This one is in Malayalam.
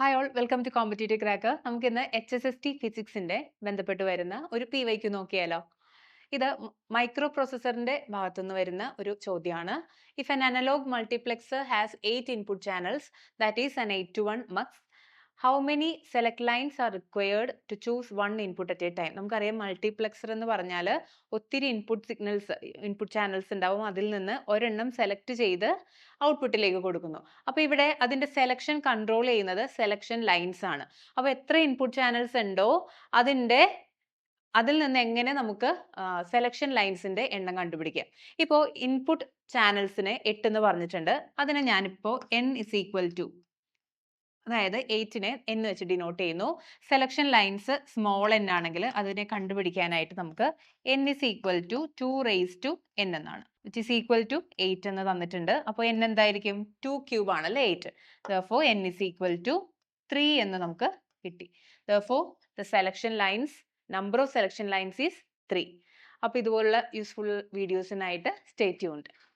Hi all welcome to competitive cracker നമുക്കിന്ന് എച്ച് എസ് എസ് ടി ഫിസിക്സിന്റെ ബന്ധപ്പെട്ട് വരുന്ന ഒരു പി വൈക്ക് നോക്കിയാലോ. ഇത് മൈക്രോ പ്രോസസറിന്റെ ഭാഗത്തുനിന്ന് വരുന്ന ഒരു ചോദ്യമാണ് if an analog multiplex has eight input channels that is an eight to one mux how many select lines are required to choose one input at a time നമുക്കറിയാം മൾട്ടിപ്ലക്സർ എന്ന് പറഞ്ഞാൽ ഒത്തിരി ഇൻപുട്ട് സിഗ്നൽസ് ഇൻപുട്ട് ചാനൽസ് ഉണ്ടാവും. അതിൽ നിന്ന് ഒരെണ്ണം സെലക്ട് ചെയ്ത് ഔട്ട്പുട്ടിലേക്ക് കൊടുക്കുന്നു. അപ്പോൾ ഇവിടെ അതിന്റെ സെലക്ഷൻ കൺട്രോൾ ചെയ്യുന്നത് സെലക്ഷൻ ലൈൻസ് ആണ്. അപ്പോൾ എത്ര ഇൻപുട്ട് ചാനൽസ് ഉണ്ടോ അതിന്റെ അതിൽ നിന്ന് എങ്ങനെ നമുക്ക് സെലക്ഷൻ ലൈൻസിന്റെ എണ്ണം കണ്ടുപിടിക്കാം. ഇപ്പോൾ ഇൻപുട്ട് ചാനൽസിന് എട്ട് എന്ന് പറഞ്ഞിട്ടുണ്ട്. അതിനെ ഞാനിപ്പോൾ എൻ ഇസ് ഈക്വൽ ടു അതായത് എയ്റ്റിനെ എന്ന് വെച്ച് ഡിനോട്ട് ചെയ്യുന്നു. സെലക്ഷൻ ലൈൻസ് സ്മോൾ എൻ ആണെങ്കിൽ അതിനെ കണ്ടുപിടിക്കാനായിട്ട് നമുക്ക് N is equal to two raise to N എന്നാണ്. Which is equal to eight എന്ന് തന്നിട്ടുണ്ട്. അപ്പോൾ എൻ എന്തായിരിക്കും? ടു ക്യൂബ് ആണല്ലേ eight though N is equal to three എന്ന് നമുക്ക് കിട്ടി. Though the selection lines number of selection lines is three അപ്പോൾ ഇതുപോലുള്ള യൂസ്ഫുൾ വീഡിയോസിനായിട്ട് സ്റ്റേ ട്യൂൺഡ്